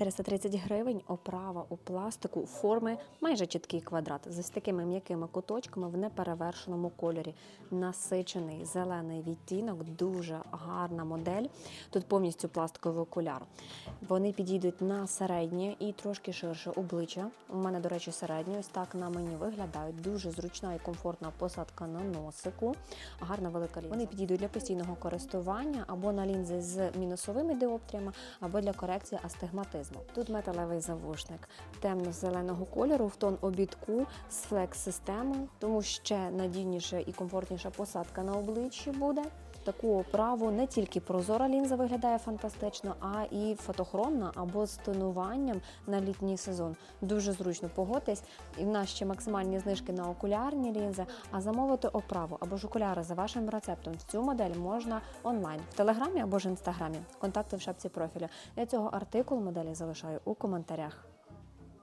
430 гривень оправа у пластику форми майже чіткий квадрат з ось такими м'якими куточками в неперевершеному кольорі. Насичений зелений відтінок, дуже гарна модель. Тут повністю пластиковий окуляр. Вони підійдуть на середнє і трошки ширше обличчя. У мене, до речі, середнє. Ось так на мені виглядають. Дуже зручна і комфортна посадка на носику. Гарна велика лінза. Вони підійдуть для постійного користування або на лінзи з мінусовими діоптріями, або для корекції астигматизму. Тут металевий завушник темно-зеленого кольору в тон обідку з флекс-системою, тому ще надійніша і комфортніша посадка на обличчі буде. Таку оправу не тільки прозора лінза виглядає фантастично, а і фотохромна або з тонуванням на літній сезон. Дуже зручно погодьтесь. І в нас ще максимальні знижки на окулярні лінзи. А замовити оправу або ж окуляри за вашим рецептом в цю модель можна онлайн в телеграмі або ж інстаграмі. Контакти в шапці профілю. Я цього артикул моделі залишаю у коментарях.